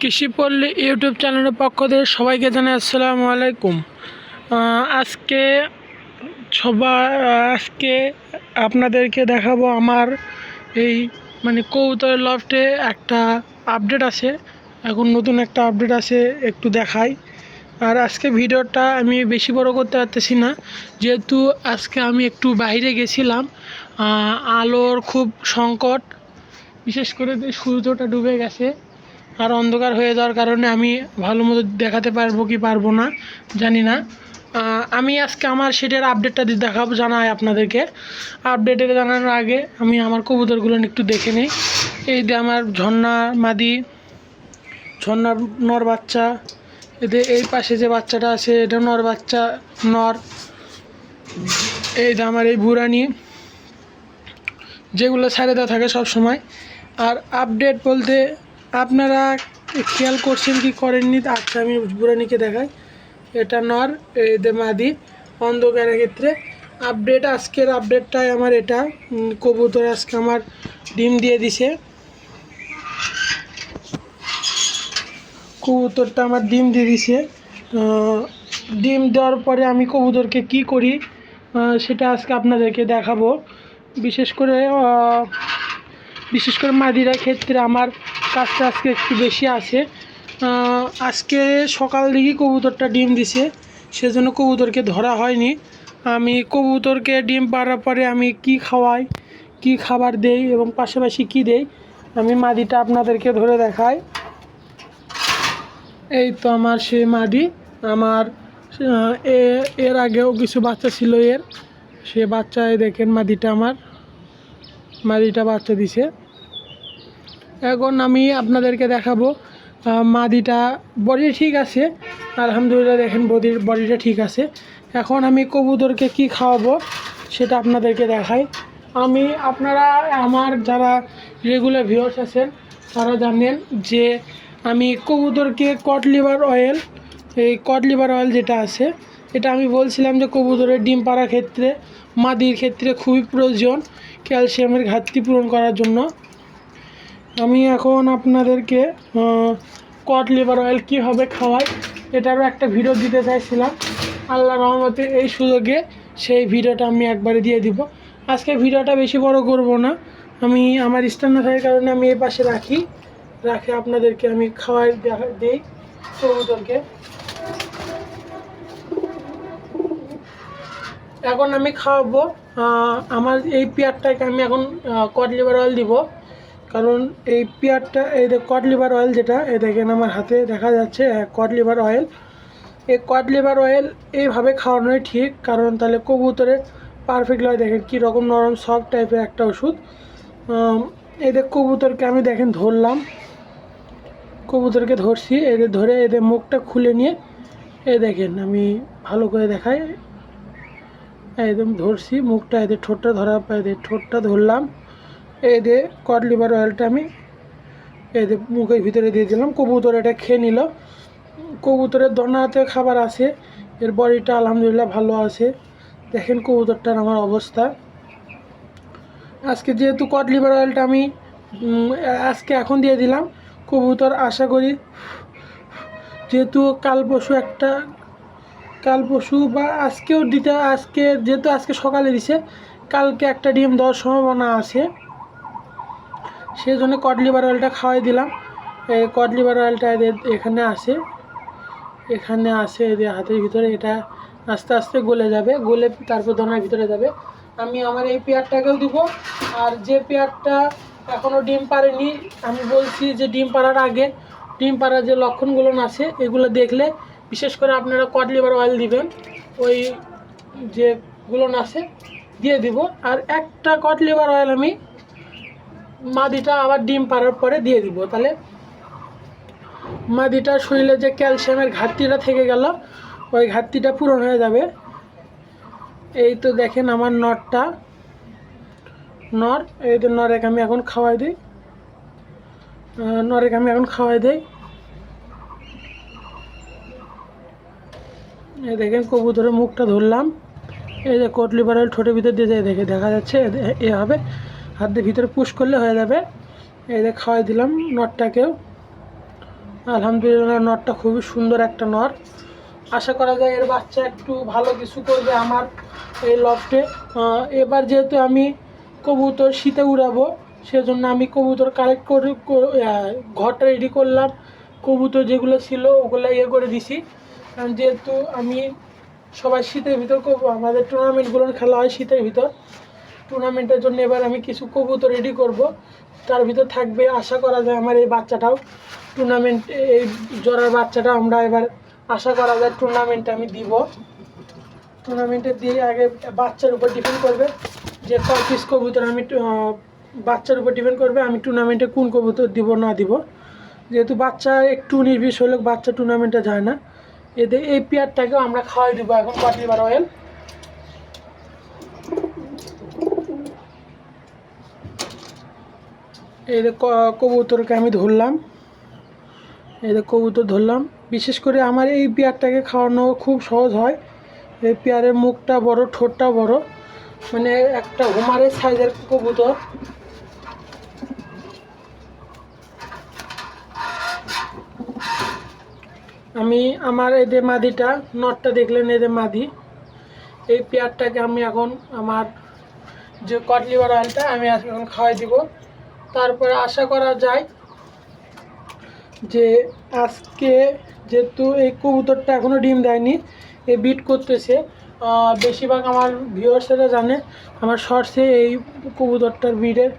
কৃষিপল্লী YouTube চ্যানেলের পক্ষ থেকে সবাইকে জানাই আসসালামু আলাইকুম। আজকে সবাই আজকে আপনাদেরকে দেখাবো আমার এই মানে কবুতরের লফটে একটা আপডেট আছে। এখন নতুন একটা আপডেট আছে, একটু দেখাই। আর আজকে ভিডিওটা আমি বেশি বড় করতে পারতেছি না, যেহেতু আজকে আমি একটু বাইরে গেছিলাম আলোর খুব সংকট, বিশেষ করে সূর্যটা ডুবে গেছে। আর অন্ধকার হয়ে যাওয়ার কারণে আমি ভালো মতো দেখাতে পারব কি পারব না, জানি না। আমি আজকে আমার সেটার আপডেটটা দিয়ে দেখাবো, জানাই আপনাদেরকে। আপডেটের জানানোর আগে আমি আমার কবুতরগুলো একটু দেখে নিই। এই যে আমার ঝর্ণা মাদি ঝর্ণার নর বাচ্চা এতে এই পাশে যে বাচ্চাটা আছে, এটা নর বাচ্চা, নর। এই যে আমার এই বুড়ানি, যেগুলো ছেড়ে দেওয়া থাকে সব সময় আর আপডেট বলতে আপনারা খেয়াল করছেন কি করেননি? আচ্ছা আমি বুড়ানিকে দেখাই। এটা নর যে মাদি, অন্ধকারের ক্ষেত্রে। আপডেট, আজকের আপডেটটাই আমার এটা। কবুতর আজকে আমার ডিম দিয়ে দিছে। কবুতরটা আমার ডিম দিয়ে দিছে। ডিম দেওয়ার পরে আমি কবুতরকে কি করি সেটা আজকে আপনাদেরকে দেখাবো। বিশেষ করে বিশেষ করে মাদিরা ক্ষেত্রে আমার কাজটা আজকে একটু বেশি আছে। আজকে সকাল দিকেই কবুতরটা ডিম দিছে, সেজন্য কবুতরকে ধরা হয়নি। আমি কবুতরকে ডিম পাড়ার পরে আমি কি খাওয়াই, কি খাবার দেই এবং পাশাপাশি কি দেই, আমি মাদিটা আপনাদেরকে ধরে দেখাই। এই তো আমার সেই মাদি, আমার এর আগেও কিছু বাচ্চা ছিল এর। সে বাচ্চায় দেখেন মাদিটা আমার, মাদিটা বাচ্চা দিছে। এখন আমি আপনাদেরকে দেখাবো মাদিটা বডি ঠিক আছে। আলহামদুলিল্লাহ দেখেন বডির, বডিটা ঠিক আছে। এখন আমি কবুতরকে কি খাওয়াবো সেটা আপনাদেরকে দেখাই। আমি, আপনারা, আমার যারা রেগুলার ভিউয়ার্স আছেন, তারা জানেন যে আমি কবুতরকে কট লিভার অয়েল এই কট লিভার অয়েল যেটা আছে, এটা আমি বলছিলাম যে কবুতরের ডিম পাড়ার ক্ষেত্রে, মাদির ক্ষেত্রে খুবই প্রয়োজন ক্যালসিয়ামের ঘাটতি পূরণ করার জন্য। আমি এখন আপনাদেরকে কট লিভার অয়েল কীভাবে খাওয়াই এটারও একটা ভিডিও দিতে চাইছিলাম। আল্লাহ রহমতে এই সুযোগে সেই ভিডিওটা আমি একবারে দিয়ে দিব। আজকে ভিডিওটা বেশি বড় করব না। আমি, আমার স্ট্যান্ড থাকার কারণে আমি এই পাশে রাখি। রাখে আপনাদেরকে আমি খাওয়াই দিই কবুতরকে এখন আমি খাওয়াবো আমার এই পেয়ারটাকে আমি এখন কট লিভার অয়েল দিব। কারণ এই পেয়ারটা, এই যে কট লিভার অয়েল যেটা, এই দেখেন আমার হাতে দেখা যাচ্ছে হ্যাঁ কট লিভার অয়েল এই কট লিভার অয়েল এইভাবে খাওয়ানোই ঠিক, কারণ তাহলে কবুতরে পারফেক্টলি হয় দেখেন কী রকম নরম সফট টাইপের একটা ওষুধ। যে কবুতরকে আমি দেখেন ধরলাম। কবুতরকে ধরছি এদের ধরে এদের মুখটা খুলে নিয়ে এ দেখেন আমি ভালো করে দেখাই। একদম ধরছি, মুখটা এদের ঠোঁটটা ধরা এদের ঠোঁটটা ধরলাম। এদের কট লিভার অয়েলটা আমি এদের মুখের ভিতরে দিয়ে দিলাম। কবুতর এটা খেয়ে নিল। কবুতরের দনাতে খাবার আছে। এর বডিটা আলহামদুলিল্লাহ ভালো আছে। দেখেন কবুতরটার আমার অবস্থা। আজকে যেহেতু কট লিভার অয়েলটা আমি আজকে এখন দিয়ে দিলাম। কবুতর আশা করি, যেহেতু কাল পরশু একটা, কাল পরশু বা আজকেও দিতে, আজকে, যেহেতু আজকে সকালে দিছে, কালকে একটা ডিম দেওয়ার সম্ভাবনা আছে। সেই জন্য কড লিভার অয়েলটা খাওয়াই দিলাম। এই কড লিভার অয়েলটা এদের এখানে আসে এখানে আসে এদের হাতের ভিতরে। এটা আস্তে আস্তে গলে যাবে। গলে তারপর দনার ভিতরে যাবে। আমি আমার এই পেয়ারটাকেও দিব। আর যে পেয়ারটা এখনও ডিম পারেনি আমি বলছি যে ডিম পাড়ার আগে, ডিম পাড়ার যে লক্ষণগুলো আছে, এগুলো দেখলে বিশেষ করে আপনারা কড লিভার অয়েল দিবেন, ওই যেগুলো আছে, দিয়ে দিব। আর একটা কড লিভার অয়েল আমি মাদিটা আবার ডিম পাড়ার পরে দিয়ে দিব। তাহলে মাদিটা শরীরে যে ক্যালসিয়ামের ঘাটতিটা থেকে গেল, ওই ঘাটতিটা পূরণ হয়ে যাবে। এই তো দেখেন আমার নরটা নর, এই তো নরেক আমি এখন খাওয়াই দিই। নরেক আমি এখন খাওয়াই দিই। এই দেখেন কবুতরের মুখটা ধরলাম। এই যে কোট লিভার অয়েল ঠোঁটের ভিতর দিয়ে দেখে দেখা যাচ্ছে এ- এভাবে হাত দিয়ে ভিতরে পুশ করলে হয়ে যাবে। এই যে খাওয়াই দিলাম নটটাকেও। আলহামদুলিল্লাহ নরটা খুবই সুন্দর একটা নর আশা করা যায় এর বাচ্চা একটু ভালো কিছু করবে আমার এই লফটে। এবার যেহেতু আমি কবুতর শীতে উড়াবো, সেজন্য আমি কবুতর কালেক্ট করে ঘরটা রেডি করলাম। কবুতর যেগুলো ছিল, ওগুলো ইয়ে করে দিছি। কারণ যেহেতু আমি সবাই শীতের ভিতর আমাদের টুর্নামেন্টগুলো খেলা হয় শীতের ভিতর। টুর্নামেন্টের জন্য এবার আমি কিছু কবুতর রেডি করব। তার ভিতর থাকবে, আশা করা যায় আমার এই বাচ্চাটাও টুর্নামেন্ট এই জোড়ার বাচ্চাটা আমরা এবার আশা করা যায় টুর্নামেন্টে আমি দিব। টুর্নামেন্টে দিয়ে আগে বাচ্চার উপর ডিপেন্ড করবে যে কয় পিস কবুতর আমি বাচ্চার উপর ডিপেন্ড করবে আমি টুর্নামেন্টে কোন কবুতর দিব, না দিব। যেহেতু বাচ্চা একটু নির্বিষ হলে বাচ্চা টুর্নামেন্টে যায় না। এদের এই পেয়ারটাকেও আমরা খাওয়াই দেবো। এখন কটলিবার অয়েল এই কবুতরকে আমি ধরলাম। এই কবুতর ধরলাম। বিশেষ করে আমার এই পেয়ারটাকে খাওয়ানো খুব সহজ হয়। এই পেয়ারের মুখটা বড়, ঠোঁটটা বড়। মানে একটা হুমারের সাইজের কবুতর। আমি আমার যে মাদিটা, নটটা দেখলেন যে মাদি। এই পেয়ারটাকে আমি এখন আমার যে কটলিভার অয়েলটা আমি এখন খাওয়াই দিব। তারপরে আশা করা যায় যে আজকে যেহেতু এই কবুতরটা এখনও ডিম দেয়নি, এ বিট করতেছে। বেশিরভাগ আমার ভিউয়ার্সেরা জানে, আমার শর্টসে এই কবুতরটার বিটের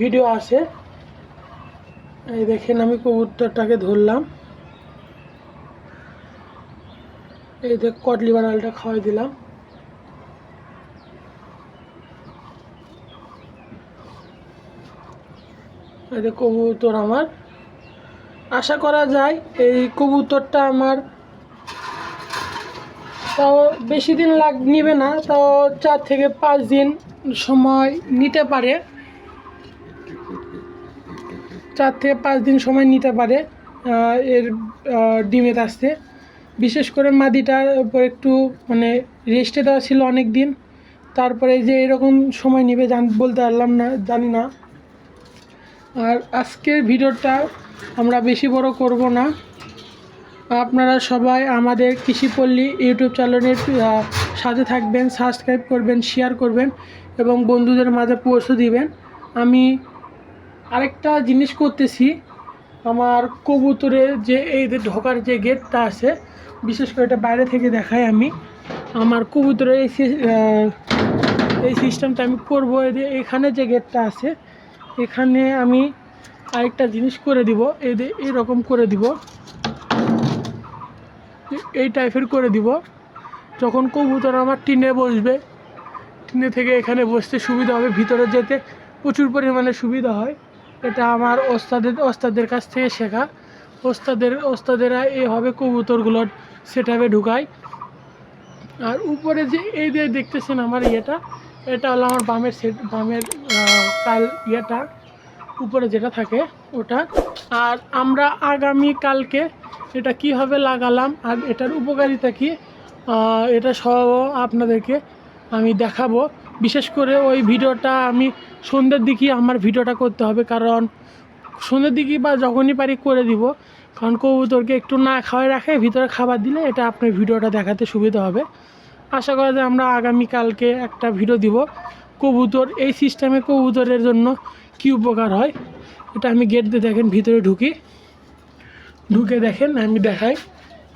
ভিডিও আছে। এই দেখেন আমি কবুতরটাকে ধরলাম। এই দেখ কটলিভার অয়েলটা খাওয়াই দিলাম। এই কবুতর আমার। আশা করা যায় এই কবুতরটা আমার তাও বেশি দিন লাগ নিবে না, তাও চার থেকে পাঁচ দিন সময় নিতে পারে। চার থেকে পাঁচ দিন সময় নিতে পারে এর ডিমের আসতে। বিশেষ করে মাদিটার উপর একটু মানে রেস্টে দেওয়া ছিল অনেক দিন তারপরে যে এরকম সময় নিবে জান, বলতে পারলাম না, জানি না। আর আজকের ভিডিওটা আমরা বেশি বড় করব না। আপনারা সবাই আমাদের কৃষিপল্লী ইউটিউব চ্যানেলের সাথে থাকবেন সাবস্ক্রাইব করবেন শেয়ার করবেন এবং বন্ধুদের মাঝে পৌঁছে দিবেন। আমি আরেকটা জিনিস করতেছি, আমার কবুতরের যে এই যে ঢোকার যে গেটটা আছে, বিশেষ করে এটা বাইরে থেকে দেখাই আমি। আমার কবুতরের এই এই সিস্টেমটা আমি করব এখানে যে গেটটা আছে এখানে আমি আরেকটা জিনিস করে দিব, এই এরকম করে দিব। এই টাইপের করে দিব। যখন কবুতর আমার টিনে বসবে, টিনে থেকে এখানে বসতে সুবিধা হবে, ভিতরে যেতে প্রচুর পরিমাণে সুবিধা হয়। এটা আমার ওস্তাদের ওস্তাদের কাছ থেকে শেখা। ওস্তাদের, ওস্তাদেরা এভাবে কবুতরগুলোর সেট আপে ঢুকায়। আর উপরে যে এই যে দেখতেছেন আমার ইয়েটা এটা হলো আমার বামের সেট বামের কাল ইয়েটা, উপরে যেটা থাকে ওটা। আর আমরা আগামী কালকে এটা কীভাবে লাগালাম আর এটার উপকারিতা কি এটা সব আপনাদেরকে আমি দেখাবো। বিশেষ করে ওই ভিডিওটা আমি সন্ধ্যের দিকেই আমার ভিডিওটা করতে হবে, কারণ সন্ধ্যের দিকেই বা যখনই পারি করে দিব। কারণ কবুতরকে একটু না খাওয়াই রাখে, ভিতরে খাবার দিলে এটা আপনার ভিডিওটা দেখাতে সুবিধা হবে। আশা করা যায় আমরা আগামীকালকে একটা ভিডিও দিব। কবুতর, এই সিস্টেমে কবুতরের জন্য কি উপকার হয়? এটা আমি গেট দিয়ে দেখেন, ভিতরে ঢুকি। ঢুকে দেখেন, আমি দেখাই।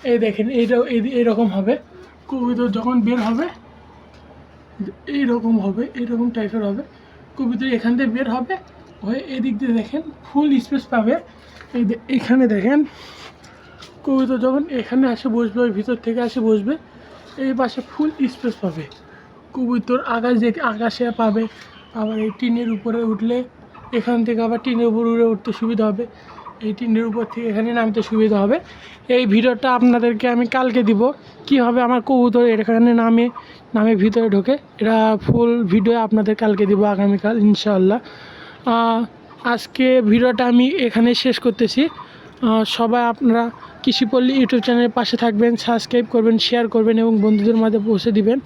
এই দেখেন এইটা এই- এইরকম হবে। কবুতর যখন বের হবে, এইরকম হবে, এইরকম টাইপের হবে। কবুতর এখান থেকে বের হবে, হয়ে এদিক দিয়ে দেখেন ফুল স্পেস পাবে। এই এখানে দেখেন, কবুতর যখন এখানে আসে, বসবে, ওই ভিতর থেকে আসে, বসবে। এই পাশে ফুল স্পেস পাবে। কবুতর আকাশ দেখে আকাশে পাবে, আবার এই টিনের উপরে উঠলে এখান থেকে আবার টিনের উপর উড়ে উঠতে সুবিধা হবে। এই টিনের উপর থেকে এখানে নামতে সুবিধা হবে। এই ভিডিওটা আপনাদেরকে আমি কালকে দিব কীভাবে আমার কবুতর এখানে নামে নামে ভিতরে ঢোকে। এটা ফুল ভিডিও আপনাদের কালকে দিব আগামীকাল, ইনশাআল্লাহ। আজকে ভিডিওটা আমি এখানে শেষ করতেছি। সবাই আপনারা কৃষিপল্লী ইউটিউব চ্যানেলের পাশে থাকবেন সাবস্ক্রাইব করবেন শেয়ার করবেন এবং বন্ধুদের মাঝে পৌঁছে দিবেন।